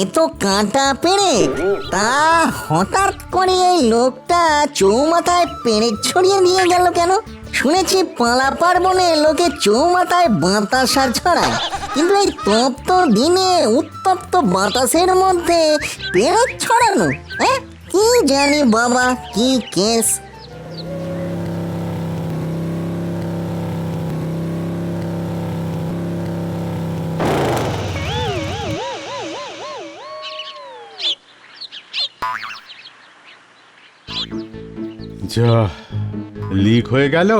এ তো কাঁটা পেরেক তা হঠাৎ করে এই লোকটা চৌমাথায় পেরেক ছড়িয়ে দিয়ে গেল কেন? শুনেছি পালা পার্বণে লোকে চৌমাথায় বাতাসা ছড়ায়। কিন্তু এই তপ্ত দিনে উত্তপ্ত বাতাসের মধ্যে পেরেক ছড়ানো হ্যাঁ? কি জানি বাবা, কি কেস যা লিক হয়ে গেল,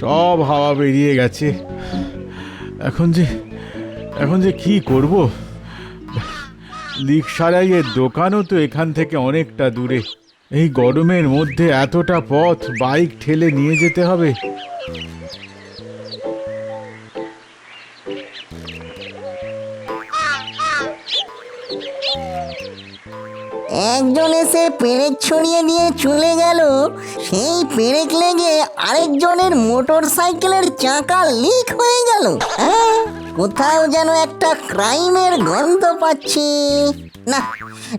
সব হাওয়া বেরিয়ে গেছে। এখন যে এখন যে কি করব? লিক সারাইয়ের দোকানও তো এখান থেকে অনেকটা দূরে। এই গরমের মধ্যে এতটা পথ বাইক ঠেলে নিয়ে যেতে হবে। একজন এসে পেরেক ছড়িয়ে দিয়ে চলে গেল। সেই পেরেক লেগে আরেকজনের মোটর সাইকেলের চাকা লিক হয়ে গেল। কোথাও যেন একটা ক্রাইমের গন্ধ পাচ্ছি। না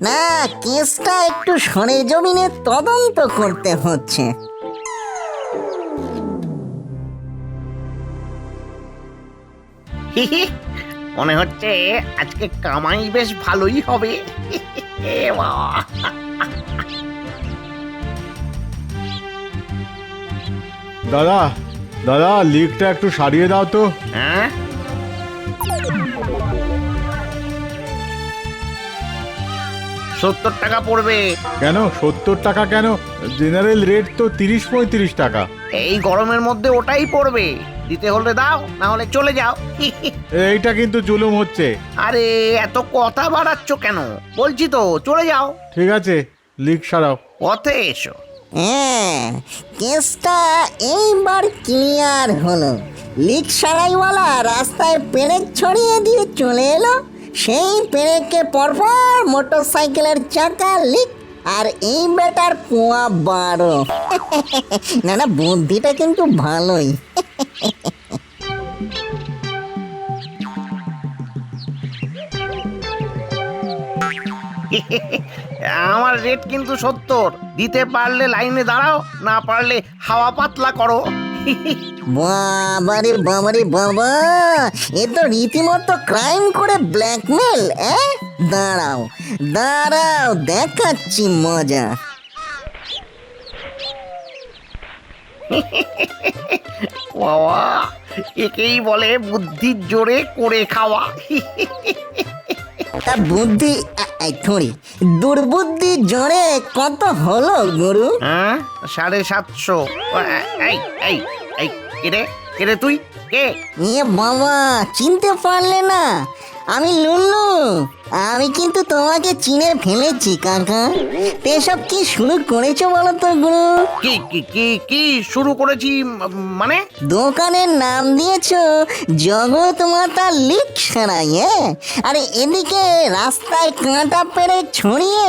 না, কেসটা একটু সরে জমিনে তদন্ত করতে হচ্ছে। মনে হচ্ছে আজকে কামাই বেশ ভালোই হবে। এ বাবা। দাদা দাদা লিকটা একটু সারিয়ে দাও তো। হ্যাঁ? সত্তর টাকা পড়বে। কেন? সত্তর টাকা কেন? জেনারেল রেট তো তিরিশ পঁয়ত্রিশ টাকা। এই গরমের মধ্যে ওটাই পড়বে। দিতে হলে দাও না হলে চলে যাও। এইটা কিন্তু জুলুম হচ্ছে। আরে এত কথা বাড়াচ্ছ কেন? বলছি তো চলে যাও। ঠিক আছে লিক সারাও। পথে এসো। হ্যাঁ কেসটা এইবার ক্লিয়ার হলো। লিক সারাইওয়ালা রাস্তায় পেরেক ছড়িয়ে দিয়ে চলে এলো। সেই পেরেককে পরপর মোটর সাইকেলের চাকা লিক আর এই বেটার পোয়া বারো। না না বুদ্ধিটা কিন্তু ভালোই। আমার রেট কিন্তু সত্তর। দিতে পারলে লাইনে দাঁড়াও না পারলে হাওয়া পাতলা করো। বাবারে বাবারে বাবা এ তো রীতিমতো ক্রাইম করে ব্ল্যাকমেল এ দাঁড়াও দাঁড়াও দেখাচ্ছি মজা। বাবা একেই বলে বুদ্ধির জোরে করে খাওয়া। তা বুদ্ধি থুড়ি দুর্বুদ্ধি জোরে কত হলো গুরু? হ্যাঁ সাড়ে সাতশো। এই এই এই কেরে কেরে তুই? কে? এ বাবা চিনতে পারলে না। আমি লুল্লু। আমি কিন্তু তোমাকে চিনে ফেলেছি কাকা এসব কি শুরু করেছ বলো তো গুরু? কি কি কি কি শুরু করেছি মানে? দোকানের নাম দিয়েছ জগৎ মাতা লিক সারাই হ্যাঁ? আরে এদিকে রাস্তায় কাঁটা পেরে ছড়িয়ে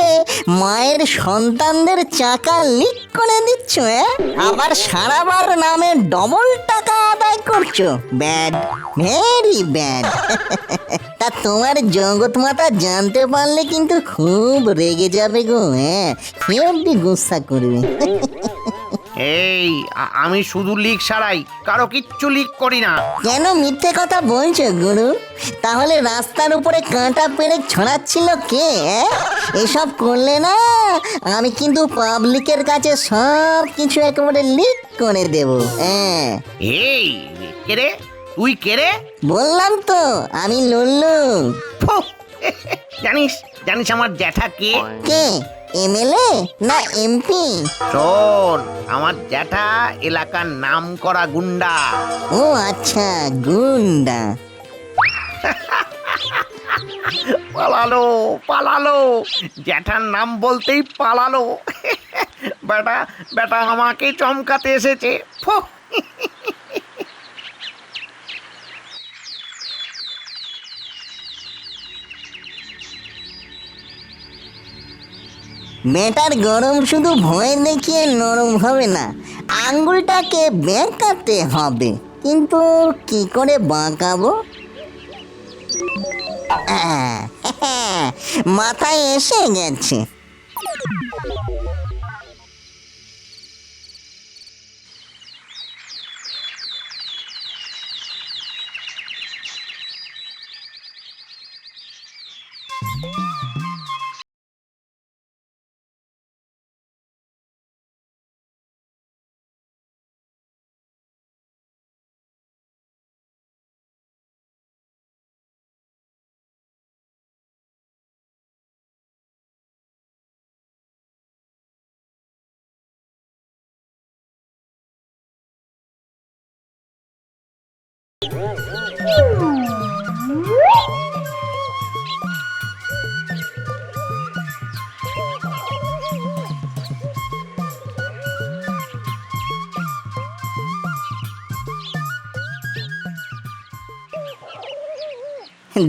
মায়ের সন্তানদের চাকা লিক করে দিচ্ছ হ্যাঁ? আবার সারাবার নামে ডবল টাকা আদায় করছ। ব্যাড ভেরি ব্যাড তা তোমার জগৎ মাতা জানতে পারলে কিন্তু খুব রেগে যাবে গো হ্যাঁ? হেবি গুসা করবে এই আ- আমি শুধু লিক সারাই কারও কিচ্ছু লিক করি না। কেন মিথ্যে কথা বলছো গুরু? তাহলে রাস্তার উপরে কাঁটা পেরে ছড়াচ্ছিল কে? এসব করলে না আমি কিন্তু পাবলিকের কাছে সব কিছু একেবারে লিক করে দেব হ্যাঁ? এই কেরে তুই কেরে বললাম তো আমি লুল্লু। ফুহ! জানিস জানিস আমার জ্যাঠা কে? কে এমএলএ না এমপি? শোন আমার জ্যাঠা এলাকার নাম করা গুন্ডা। ও আচ্ছা গুন্ডা। পালালো পালালো। জ্যাঠার নাম বলতেই পালালো। বেটা বেটা আমাকে চমকাতে এসেছে। ফু। বেটার গরম শুধু ভয় দেখিয়ে নরম হবে না আঙ্গুলটাকে বেঁকাতে হবে। কিন্তু কি করে বাঁকাবো? আহ, মাথায় এসে গেছে।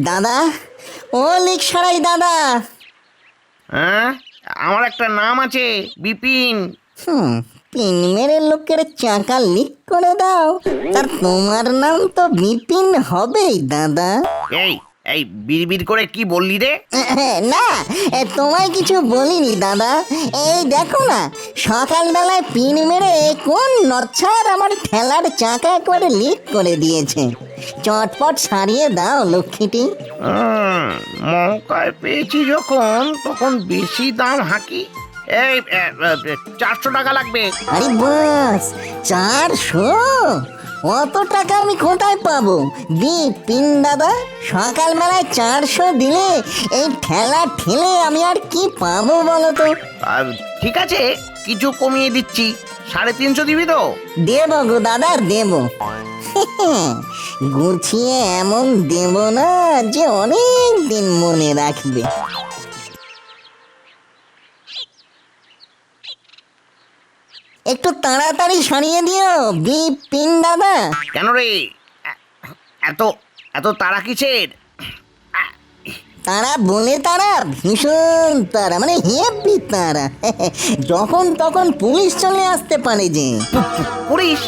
দাদা ও লিক সারাই দাদা। হ্যাঁ আমার একটা নাম আছে বিপিন। হুম পিন মেরে লোকের চাকা লিক করে দাও। তার তোমার নাম তো বিপিন হবেই দাদা। এই এই বিড়বিড় করে কি বললি রে? না এ, তোমায় কিছু বলিনি দাদা। এই দেখো না সকালবেলায় পিন মেরে কোন নচ্ছার আমার ঠেলার চাকা করে লিক করে দিয়েছে। চটপট সারিয়ে দাও লক্ষ্মীটি। হুম, মৌকায় পেয়েছি যখন তখন বেশি দাম হাঁকি। এই চারশো টাকা লাগবে। আরে বাস চারশো? অত টাকা আমি কোথায় পাবো? দি পিন দাদা সকালবেলায় চারশো দিলে এই ঠেলা ঠেলে আমি আর কি পাবো বলো তো? ঠিক আছে কিছু কমিয়ে দিচ্ছি। সাড়ে তিনশো দিবি তো? দেব গো দাদা দেব। গুছিয়ে এমন দেব না যে অনেক দিন মনে রাখবে। একটু তাড়াতাড়ি সরিয়ে দিও বি পিন দাদা। কেন রে? এত এত তারা কিসের? তারা বলে তারা ভীষণ তারা মানে হেপি তারা যখন তখন পুলিশ চলে আসতে পারে যে। পুলিশ?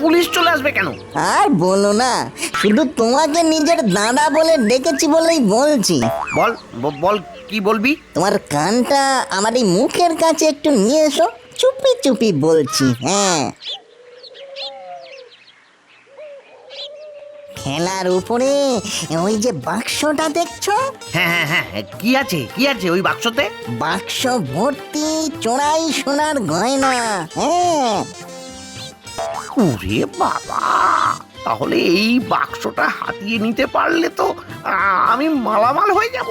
পুলিশ চলে আসবে কেন? আর বলো না শুধু তোমাকে নিজের দাদা বলে ডেকেছি বলেই বলছি। বল বল কি বলবি? তোমার কানটা আমার এই মুখের কাছে একটু নিয়ে এসো। চুপি চুপি বলছি হ্যাঁ। খেলার উপরে ওই যে বাক্সটা দেখছ? হ্যাঁ হ্যাঁ হ্যাঁ হ্যাঁ, কি আছে কি আছে ওই বাক্সতে? বাক্স ভর্তি চোরাই সোনার গয়না হ্যাঁ। ওরে বাবা তাহলে এই বাক্সটা হাতিয়ে নিতে পারলে তো আমি মালামাল হয়ে যাব।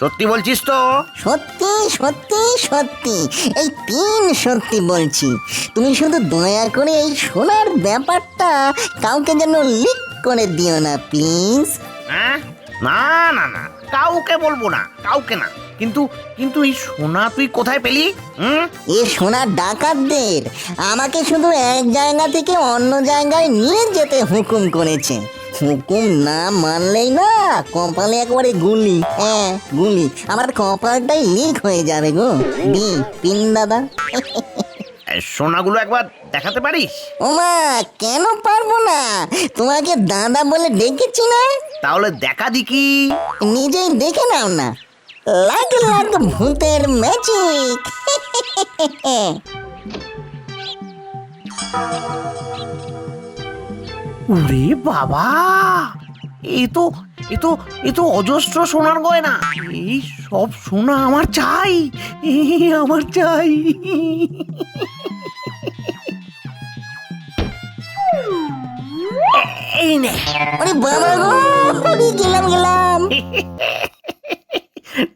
সত্যি বলছিস তো? সত্যি সত্যি সত্যি। এই তিন সত্যি বলছি। তুমি শুধু দয়া করে এই সোনার ব্যাপারটা কাউকে যেন লিক করে দিও না প্লিজ। হ্যাঁ? না না না। কাউকে বলব না কাউকে না। কিন্তু কিন্তু এই সোনা তুই কোথায় পেলি? হুম? এ সোনার ডাকাতদের। আমাকে শুধু এক জায়গা থেকে অন্য জায়গায় নিয়ে যেতে হুকুম করেছে। হুকুম না মানলেই না কপালে একবারে গুলি। হ্যাঁ গুলি। আমার কপালটাই লিক হয়ে যাবে গো। বি পিন দাদা। সোনাগুলো একবার দেখাতে পারিস? ওমা কেন পারব না? তোমাকে দাদা বলে ডেকেছি না? তাহলে দেখা দিকি নিজেই দেখে নাও না। লাগ লাগ ভূতের ম্যাজিক ওরে বাবা! এ তো এ তো এ তো অজস্র সোনার গয়না। এই সব সোনা আমার চাই আমার চাই। এই নে ওরে বাবা গো ওরে গেলাম গেলাম।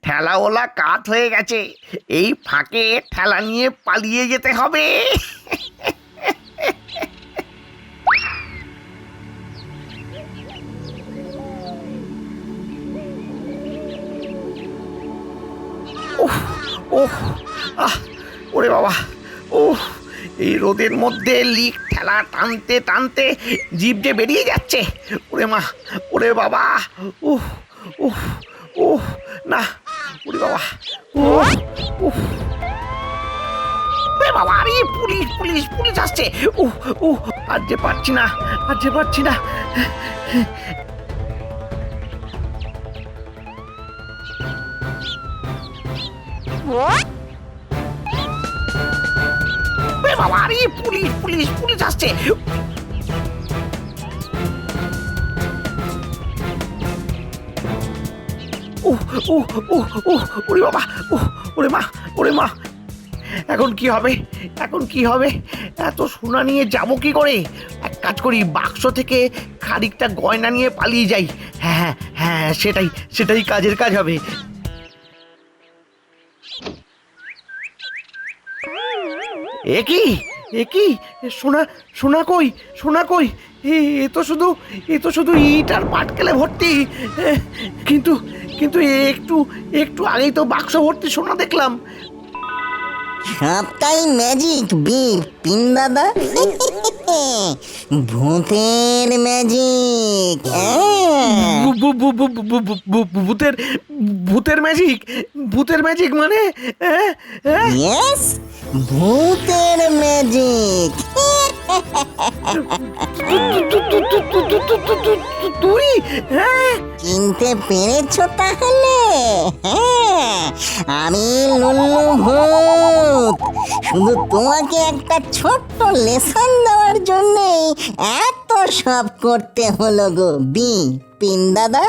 ঠেলাওয়ালা কাত হয়ে গেছে এই ফাঁকে ঠেলা নিয়ে পালিয়ে যেতে হবে। ওহ ওহ আহ, ওরে বাবা, উফ, এই রোদের মধ্যে লিক ঠেলা টানতে টানতে জিভ যে বেরিয়ে যাচ্ছে। ওরে মা, ওরে বাবা, উফ উফ উফ, না, ওরে বাবা, উফ ওরে বাবা, আরে, পুলিশ পুলিশ পুলিশ আসছে। উফ উফ, আর যে পারছি না, আর যে পারছি না। বাবা, আরে, পুলিশ পুলিশ পুলিশ আসছে। বাবা ওরে মা ওরে মা। এখন কি হবে? এখন কি হবে? এত সোনা নিয়ে যাব কি করে? এক কাজ করি, বাক্স থেকে খানিকটা গয়না নিয়ে পালিয়ে যাই। হ্যাঁ হ্যাঁ হ্যাঁ সেটাই সেটাই কাজের কাজ হবে। এ কি? এ কি? এ সোনা সোনা কই? সোনা কই? এ তো শুধু, এ তো শুধু ইট আর পাটকেলে ভর্তি। কিন্তু কিন্তু একটু একটু আগেই তো বাক্স ভর্তি সোনা দেখলাম। সবটাই ম্যাজিক বি পিন দাদা ভূতের ম্যাজিক ভূতের ভূতের ম্যাজিক ভূতের ম্যাজিক মানে ভূতের ম্যাজিক তুই? হ্যাঁ? কিনতে পেরেছ তাহলে? হ্যাঁ, আমি লুল্লু ভূত। শুধু তোমাকে একটা ছোট্ট লেসন দেওয়ার জন্যেই এত সব করতে হলো গো বি পিন দাদা।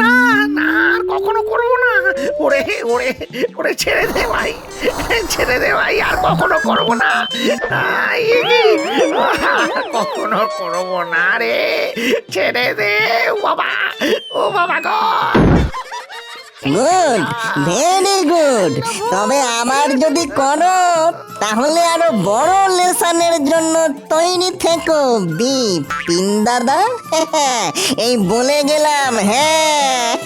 না না কখনো করব না। ওরে ওরে ওরে ছেড়ে দে ভাই, ছেড়ে দে ভাই, আর কখনো করব না। কখনো করব না রে, ছেড়ে দে, ও বাবা ও বাবা গো। Good, very good. তবে আবার যদি করো, তাহলে আরও বড় লেসনের জন্য তৈরি থেকো বি পিন দাদা। এই বলে গেলাম হ্যাঁ।